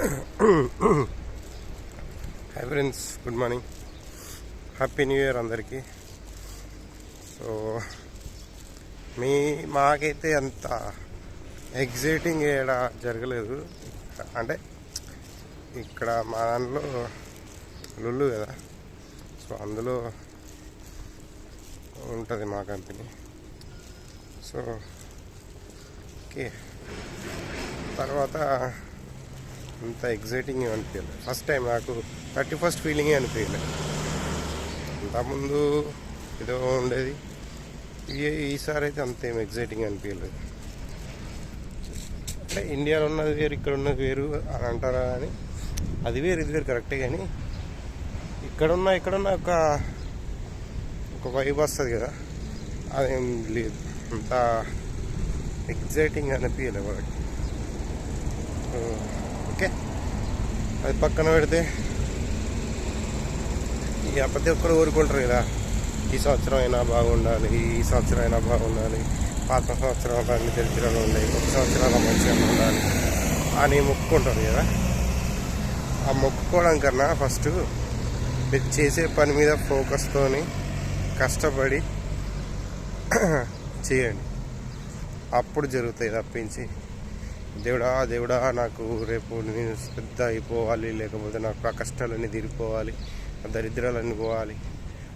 Hi friends good morning happy new year అందరికీ. So మీ మాకైతే అంత ఎగ్జైటింగ్ ఏడా జరగలేదు. అంటే ఇక్కడ మా దాంట్లో లుల్లు కదా. సో అందులో ఉంటుంది మా కంపెనీ సో ఓకే తర్వాత అంత ఎగ్జైటింగ్ అనిపించలేదు. ఫస్ట్ టైం నాకు థర్టీ ఫస్ట్ ఫీలింగే అనిపించలేదు. అంతకుముందు ఏదో ఉండేది. ఈ- ఈసారి అయితే అంతేం ఎగ్జైటింగ్ అనిపించలేదు. అంటే ఇండియాలో ఉన్నది వేరు ఇక్కడ ఉన్నది వేరు అని అంటారా అని. అది వేరు ఇది వేరు కరెక్టే కానీ ఇక్కడున్న ఇక్కడున్న ఒక ఒక వైబ్ వస్తుంది కదా. అదేం లేదు. అంత ఎగ్జైటింగ్ అనిపించలేదు వాళ్ళకి. ఓకే. అది పక్కన పెడితే ఇక ప్రతి ఒక్కరు కోరుకుంటారు కదా. ఈ సంవత్సరం అయినా బాగుండాలి ఈ సంవత్సరం అయినా బాగుండాలి పాత సంవత్సరాలు అన్ని చరిత్రలు ఉండాలి ఒక సంవత్సరాలు మంచిగా ఉండాలి అని మొక్కుకుంటారు కదా. ఆ మొక్కుకోవడం కన్నా ఫస్ట్ మీరు చేసే పని మీద ఫోకస్తోని కష్టపడి చేయండి. అప్పుడు జరుగుతాయి తప్పించి దేవుడా దేవుడా నాకు రేపు నేను పెద్ద అయిపోవాలి లేకపోతే నాకు ఆ కష్టాలన్నీ తీరిపోవాలి ఆ దరిద్రాలన్నీ పోవాలి.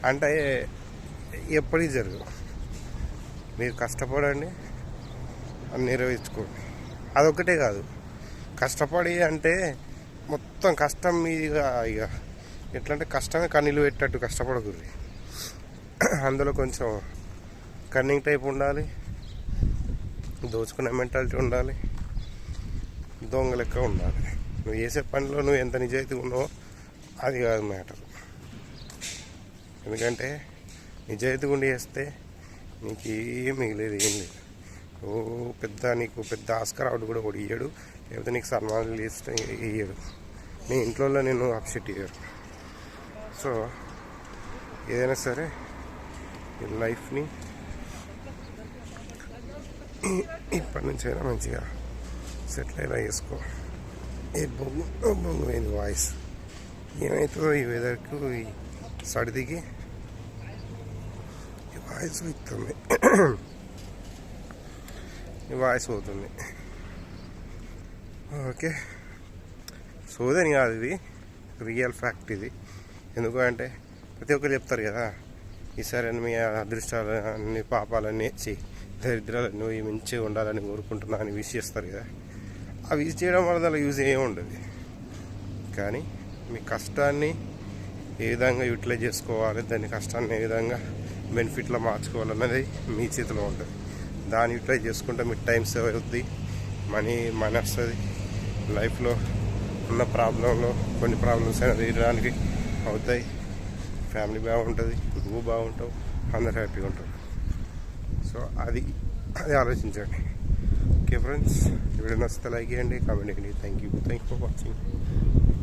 అంటే ఎప్పటికీ జరగదు మీరు కష్టపడండి అని నెరవేర్చుకోండి. అదొకటే కాదు. కష్టపడి అంటే మొత్తం కష్టం మీదిగా ఇక ఎట్లా అంటే కష్టమే కన్నీళ్ళు పెట్టేటట్టు కష్టపడకూడదు. అందులో కొంచెం కన్నింగ్ టైప్ ఉండాలి దోచుకునే మెంటాలిటీ ఉండాలి. దొంగ లెక్క ఉండాలి. నువ్వు చేసే పనిలో నువ్వు ఎంత నిజాయితీ ఉన్నావో అది కాదు మ్యాటర్. ఎందుకంటే నిజాయితీ ఉండి చేస్తే నీకు ఏం మిగిలేదు ఏం లేదు. ఓ పెద్ద నీకు పెద్ద ఆస్కర్ అవుట్ కూడా ఒకటి ఇయ్యడు లేకపోతే నీకు సన్మానాలు చేస్తే ఇయ్యడు. నీ ఇంట్లో నేను అప్సెట్ ఇయ్యరు సో ఏదైనా సరే లైఫ్ని ఇప్పటి నుంచి అయినా మంచిగా సెటిల్ వేసుకో. ఏ బొమ్మ? ఓ వాయిస్? ఏమవుతుందో ఈ వెదర్కు ఈ సర్దికి ఈ వాయిస్ ఇస్తుంది ఈ వాయిస్ పోతుంది. ఓకే. సోదని కాదు ఇది. రియల్ ఫ్యాక్ట్ ఇది. ఎందుకంటే ప్రతి ఒక్కరు చెప్తారు కదా ఈసారి మీ అదృష్టాలు అన్ని పాపాలన్నీ వచ్చి దరిద్రాలన్నీ మంచిగా ఉండాలని కోరుకుంటున్నా అని విష్ చేస్తారు కదా. అవి యూజ్ చేయడం వల్ల దాని యూజ్ ఏమి ఉండదు. కానీ మీ కష్టాన్ని ఏ విధంగా యూటిలైజ్ చేసుకోవాలి దాని కష్టాన్ని ఏ విధంగా బెనిఫిట్లో మార్చుకోవాలన్నది మీ చేతిలో ఉంటుంది. దాన్ని యూటిలైజ్ చేసుకుంటే మీ టైం సేవ్ అవుతుంది మనీ మనీ వస్తుంది. లైఫ్లో ఉన్న ప్రాబ్లంలో కొన్ని ప్రాబ్లమ్స్ అయినా తీయడానికి అవుతాయి. ఫ్యామిలీ బాగుంటుంది నువ్వు బాగుంటావు అందరు హ్యాపీగా ఉంటారు. సో అది అది ఆలోచించండి. Friends. If you're not like and comment, thank you. Thank you for watching.